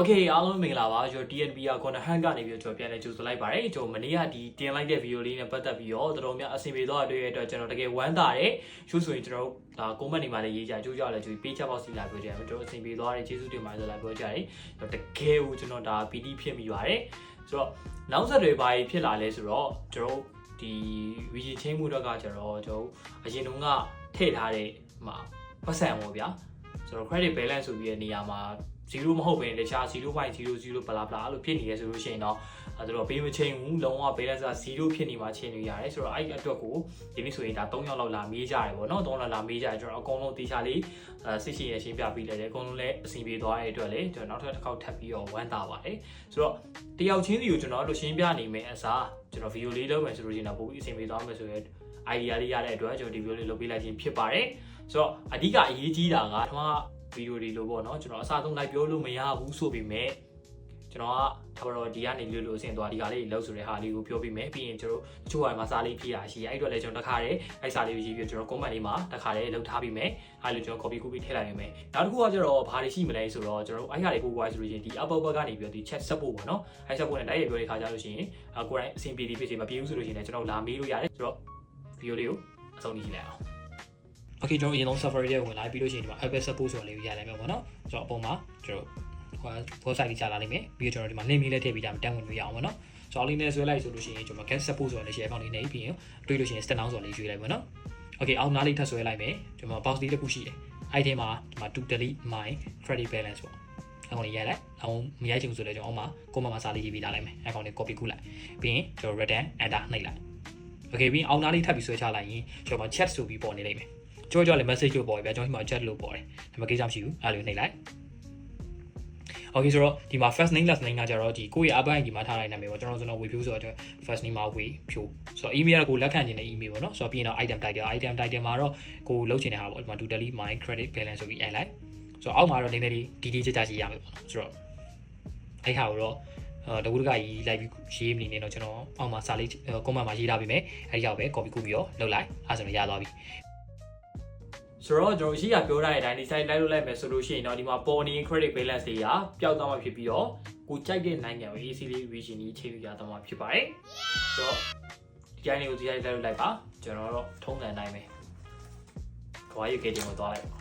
Okay အားလုံးမင်္ဂလာပါကျွန်တော် TNB က corner hand ကနေပြီးတော့ကျွန်တော်ပြန်လဲကြိုဆိုလိုက်ပါတယ်ကျွန်တော်မနေ့ကဒီတင်လိုက်တဲ့ video လေးနဲ့ပတ်သက်ပြီးတော့တော်တော်များအဆင်ပြေသွားတဲ့အတွက်ကျွန်တော်တကယ်ဝမ်းသာတယ်ရှုဆိုရင်ကျွန်တော်ဒါ comment တွေမှာလည်းရေးကြကြိုးကြလဲကြိုး page box စီလာပြောကြတယ်ကျွန်တော်အဆင်ပြေသွားတယ်ကျေးဇူးတင်ပါတယ်ဆိုလာပြောကြတယ်တကယ်ကိုကျွန်တော်ဒါ PD ဖြစ်မိပါတယ်ဆိုတော့နောက်ဆက်တွေဘာကြီးဖြစ်လာလဲဆိုတော့ကျွန်တော်ဒီ region chain မှုတော့ကကျွန်တော်ကျွန်တော်အရင်တုန်းကထည့်ထားတဲ့မှာပတ်စံပေါ့ဗျာဆိုတော့ credit balance ဆိုပြီးတဲ့နေရာမှာ 0မဟုတ်ဘဲတခြား0.00ဘလာဘလာအဲ့လိုဖြစ်နေရဲဆိုလို့ရှိရင်တော့အဲတို့ပေးမချင်းဘူးလုံးဝ balance က0ဖြစ်နေမှာချင်းနေရတယ်ဆိုတော့အဲ့အတွက်ကိုဒီနေ့ဆိုရင်ဒါ3ယောက်လောက်လာမေးကြတယ်ပေါ့နော်3ယောက်လောက်လာမေးကြတယ်ကျွန်တော်အကုန်လုံးတေချာလေးအဲစစ်ရှိရရှင်းပြပေးလိုက်တယ်အကုန်လုံးလည်းအဆင်ပြေသွားတဲ့အတွက်လည်းကျွန်တော်နောက်ထပ်တစ်ခေါက်ထပ်ပြီးတော့ဝမ်းသာပါတယ်ဆိုတော့တယောက်ချင်းစီကိုကျွန်တော်တို့ရှင်းပြနေမယ်အစားကျွန်တော်ဗီဒီယိုလေးလုပ်မယ်ဆိုလို့ရှိရင်တော့ပိုပြီးအဆင်ပြေသွားမယ်ဆိုရဲ idea လေးရတဲ့အတွက်ကျွန်တော်ဒီဗီဒီယိုလေးလုပ်ပေးလိုက်ခြင်းဖြစ်ပါတယ်ဆိုတော့အဓိကအရေးကြီးတာကပထမ ဗီဒီယိုတွေလို့ပေါ့နော်ကျွန်တော်အစားဆုံးလိုက်ပြောလို့မရဘူးဆိုပေမဲ့ကျွန်တော်ကဒါတော့ဒီကနေလို့လို့အဆင်သွားဒီကလေးလောက်ဆိုတဲ့ဟာလေးကိုပြောပြမယ်ပြီးရင်ကျွန်တော်တချို့ဟာမှာစားလေးဖြည့်ရရှိအဲ့အတွက်လည်းကျွန်တော်တခါတည်းအဲ့စားလေးကိုရေးပြီးကျွန်တော် comment လေးမှာတခါတည်းလောက်ထားပြီးမယ်အဲ့လိုကျွန်တော် copy copy ထည့်လိုက်ရမယ်နောက်တစ်ခုကကျတော့ဘာတွေရှိမလဲဆိုတော့ကျွန်တော်အဲ့ဟာတွေပို့သွားဆိုလို့ရှိရင်ဒီ Apple Bug ကနေပြီးတော့ဒီ chat support ပေါ့နော်အဲ့ support နဲ့တိုက်ရိုက်ပြောတဲ့ခါကျလို့ရှိရင်အကိုယ်တိုင်အဆင်ပြေသည်ဖြစ်စေမပြေဘူးဆိုလို့ရှိရင်လည်းကျွန်တော်လာမေးလို့ရတယ်ဆိုတော့ဗီဒီယိုလေးကိုအဆုံးထိကြည့်လိုက်အောင် Okay ကျွန်တော်အရင်ဆုံး Safari ရဲ့ဝင်လာပြီးလို့ရှိရင်ဒီမှာ Apple Support ဆိုတာလေးကိုရလိုက်မယ်ပေါ့နော်ကျွန်တော်အပေါ်မှာကျွန်တော်ဟို website လေးကြာလာနိုင်မယ်ပြီးတော့ကျွန်တော်ဒီမှာ link လေးထည့်ပေးတာတန်းဝင်လို့ရအောင်ပေါ့နော်ကျွန်တော်လေးနဲ့ဆွဲလိုက်ဆိုလို့ရှိရင်ကျွန်တော် Get Support ဆိုတာလေးရှိ account လေးနဲ့ပြီးရင်တွေးလို့ရှိရင် stand down ဆိုတာလေးရွေးလိုက်ပေါ့နော် Okay အောက်နားလေးထပ်ဆွဲလိုက်မယ်ကျွန်တော် box လေးတစ်ခုရှိတယ်အဲ့ဒီမှာဒီမှာ to delete my credit balance ပေါ့အကောင်လေးရိုက်လိုက်အောင်မရိုက်ချင်ဘူးဆိုတော့ကျွန်တော်အောက်မှာ comment မှာစာလေးရေးပေးထားလိုက်မယ်အကောင်လေး copy ကူးလိုက်ပြီးရင်ကျွန်တော် return enter နှိပ်လိုက် okay ပြီးရင်အောက်နားလေးထပ်ပြီးဆွဲချလိုက်ရင်ကျွန်တော် chat ဆိုပြီးပေါ်နေလိမ့်မယ် ကြောကြောလည်း message လို့ပေါ်ပြီဗျာကျွန်တော်ဒီမှာ chat လို့ပေါ်တယ်ဒါပေမဲ့ကိစ္စမရှိဘူးအဲ့လိုနှိပ်လိုက် okay ဆိုတော့ဒီမှာ first name last name ကကြတော့ဒီကိုယ့်ရဲ့အပိုင်းဒီမှာထားလိုက်နာမည်ပေါ့ကျွန်တော်ကျွန်တော် web view ဆိုတော့ first name မှာ web view ဆိုတော့ email ကကိုလက်ခံခြင်းတဲ့ email ပေါ့နော်ဆိုတော့ပြီးရင်တော့ item title item title မှာတော့ကိုလုတ်ချင်တဲ့ဟာပေါ့ဒီမှာ to delete my credit balance ဆိုပြီးအဲ့လိုက်ဆိုတော့အောက်မှာတော့နည်းနည်းလေး detail ကြကြရေးရမယ်ပေါ့နော်ဆိုတော့အဲ့ဟာကိုတော့အဲတကူတကကြီးလိုက်ပြီးရေးမနေနဲ့တော့ကျွန်တော်အောက်မှာစာလေး comment မှာရေးထားပေးမယ်အဲ့ဒီရောက်ပဲ copy ကူးပြီးတော့လုပ်လိုက်အဲ့ဆိုတော့ရသွားပြီ ဆိုတော့ကျွန်တော်ရှိရပြောထားတဲ့အတိုင်းဒီ site လိုက်လို့လိုက်မယ်ဆိုလို့ရှိရင်တော့ဒီမှာပေါ်နေ credit balance တွေကပျောက်သွားမှဖြစ်ပြီးတော့ကိုကြိုက်တဲ့နိုင်ငံကို easily region ကြီးချိန်ပြရသွားမှာဖြစ်ပါတယ်ဆိုတော့ဒီတိုင်းလေးကိုဒီတိုင်းလိုက်လို့လိုက်ပါကျွန်တော်တော့ထုံးစံနိုင်မယ်။ခွာရုပ်ကေတင်ကိုသွားလိုက်ပါ